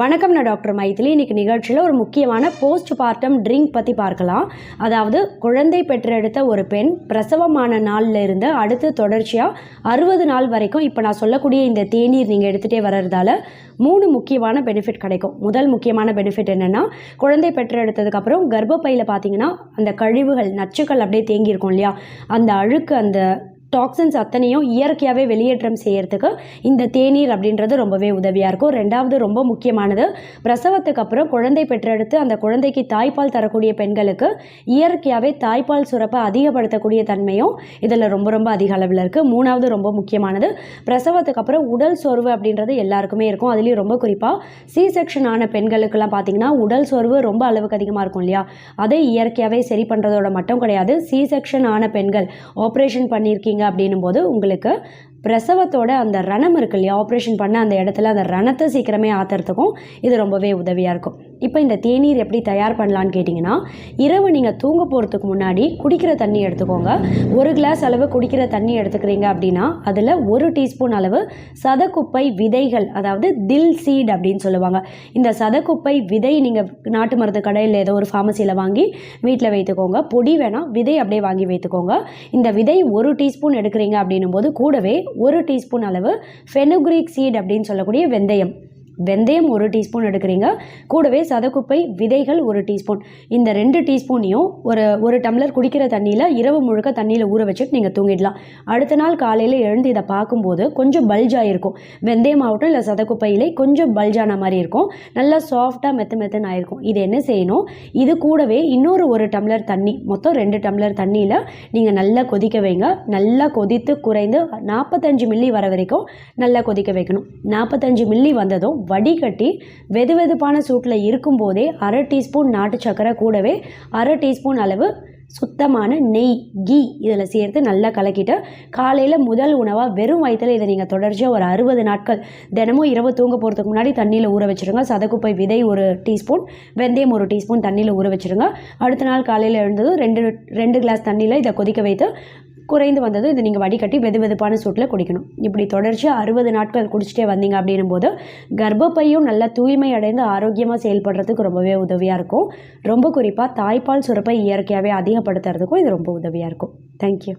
வணக்கம் நான் டாக்டர் மைத்திலி இன்னைக்கு நிகழ்ச்சியில் ஒரு முக்கியமான போஸ்ட் பார்ட்டம் ட்ரிங்க் பற்றி பார்க்கலாம். அதாவது குழந்தை பெற்றெடுத்த ஒரு பெண் பிரசவமான நாளில் இருந்து அடுத்து தொடர்ச்சியாக அறுபது நாள் வரைக்கும் இப்போ நான் சொல்லக்கூடிய இந்த தேநீர் நீங்கள் எடுத்துகிட்டே வர்றதால மூணு முக்கியமான பெனிஃபிட் கிடைக்கும். முதல் முக்கியமான பெனிஃபிட் என்னென்னா குழந்தை பெற்றெடுத்ததுக்கப்புறம் கர்ப்பப்பையில் பார்த்தீங்கன்னா அந்த கழிவுகள் நச்சுக்கள் அப்படியே தேங்கியிருக்கும் இல்லையா? அந்த அழுக்கு அந்த டாக்ஸின்ஸ் அத்தனையும் இயற்கையாகவே வெளியேற்றம் செய்யறதுக்கு இந்த தேநீர் அப்படின்றது ரொம்பவே உதவியாக இருக்கும். ரெண்டாவது ரொம்ப முக்கியமானது பிரசவத்துக்கு அப்புறம் குழந்தை பெற்றெடுத்து அந்த குழந்தைக்கு தாய்ப்பால் தரக்கூடிய பெண்களுக்கு இயற்கையாகவே தாய்ப்பால் சுரப்பை அதிகப்படுத்தக்கூடிய தன்மையும் இதில் ரொம்ப ரொம்ப அதிக அளவில் இருக்குது மூணாவது ரொம்ப முக்கியமானது பிரசவத்துக்கு அப்புறம் உடல் சோர்வு அப்படின்றது எல்லாருக்குமே இருக்கும். அதுலேயும் ரொம்ப குறிப்பாக சி செக்ஷன் ஆன பெண்களுக்கெல்லாம் பார்த்தீங்கன்னா உடல் சோர்வு ரொம்ப அளவுக்கு அதிகமாக இருக்கும் இல்லையா? அதை இயற்கையாகவே சரி பண்ணுறதோட மட்டும் கிடையாது சி செக்ஷன் ஆன பெண்கள் ஆப்ரேஷன் பண்ணியிருக்கீங்க அப்படின்னும் போது உங்களுக்கு பிரசவத்தோட அந்த ரணம் இருக்கு இல்லையா? ஆப்ரேஷன் பண்ண அந்த இடத்துல அந்த ரணத்தை சீக்கிரமே ஆத்துறதுக்கும் இது ரொம்பவே உதவியாக இருக்கும். இப்போ இந்த தேநீர் எப்படி தயார் பண்ணலான்னு கேட்டிங்கன்னா இரவு நீங்கள் தூங்க போகிறதுக்கு முன்னாடி குடிக்கிற தண்ணி எடுத்துக்கோங்க. ஒரு கிளாஸ் அளவு குடிக்கிற தண்ணி எடுத்துக்கிறீங்க அப்படின்னா அதில் ஒரு டீஸ்பூன் அளவு சதக்குப்பை விதைகள் அதாவது தில் சீட் அப்படின்னு சொல்லுவாங்க. இந்த சதக்குப்பை விதை நீங்கள் நாட்டு மருந்து கடையில் ஏதோ ஒரு ஃபார்மசியில் வாங்கி வீட்டில் வைத்துக்கோங்க. பொடி வேணால் விதை அப்படியே வாங்கி வைத்துக்கோங்க. இந்த விதை ஒரு டீஸ்பூன் எடுக்கிறீங்க அப்படின்னும் போது கூடவே ஒரு டீஸ்பூன் அளவு ஃபெனுக்ரீக் சீட் அப்படின்னு சொல்லக்கூடிய வெந்தயம். வெந்தயம் ஒரு டீஸ்பூன் எடுக்கிறீங்க. கூடவே சதக்குப்பை விதைகள் ஒரு டீஸ்பூன். இந்த ரெண்டு டீஸ்பூனையும் ஒரு ஒரு டம்ளர் குடிக்கிற தண்ணியில் இரவு முழுக்க தண்ணியில் ஊற வச்சுட்டு நீங்கள் தூங்கிடலாம். அடுத்த நாள் காலையில் எழுந்து இதை பார்க்கும்போது கொஞ்சம் பல்ஜாக இருக்கும் வெந்தயம் ஆகட்டும் இல்லை சதக்குப்பையிலே கொஞ்சம் பல்ஜான மாதிரி இருக்கும். நல்லா சாஃப்டாக மெத்து மெத்துன்னு ஆயிருக்கும். இது என்ன செய்யணும்? இது கூடவே இன்னொரு ஒரு டம்ளர் தண்ணி மொத்தம் ரெண்டு டம்ளர் தண்ணியில் நீங்கள் நல்லா கொதிக்க வைங்க. நல்லா கொதித்து குறைந்து நாற்பத்தஞ்சு மில்லி வர வரைக்கும் நல்லா கொதிக்க வைக்கணும். நாற்பத்தஞ்சு மில்லி வந்ததும் வடிகட்டி வெது வெதுப்பான சூட்டில் இருக்கும்போதே அரை டீஸ்பூன் நாட்டு சக்கரை கூடவே அரை டீஸ்பூன் அளவு சுத்தமான நெய் கீ இதில் சேர்த்து நல்லா கலக்கிட்டு காலையில் முதல் உணவாக வெறும் வயிற்றில் இதை நீங்கள் தொடர்ச்சியாக ஒரு அறுபது நாட்கள் தினமும் இரவு தூங்க போகிறதுக்கு முன்னாடி தண்ணியில் ஊற வச்சுருங்க. சதக்குப்பை விதை ஒரு டீஸ்பூன் வெந்தயம் ஒரு டீஸ்பூன் தண்ணியில் ஊற வச்சுருங்க. அடுத்த நாள் காலையில் எழுந்ததும் ரெண்டு ரெண்டு கிளாஸ் தண்ணியில் இதை கொதிக்க வைத்து குறைந்து வந்தது இதை நீங்கள் வடிகட்டி வெது வெதுப்பான சூட்டில் குடிக்கணும். இப்படி தொடர்ச்சியாக அறுபது நாட்கள் குடிச்சிட்டே வந்தீங்க அப்படின்னும் போது கர்ப்பப்பையும் நல்லா தூய்மை அடைந்து ஆரோக்கியமாக செயல்படுறதுக்கு ரொம்பவே உதவியாக இருக்கும். ரொம்ப குறிப்பாக தாய்ப்பால் சுரப்பை இயற்கையாகவே அதிகப்படுத்துறதுக்கும் இது ரொம்ப உதவியாக இருக்கும். தேங்க்யூ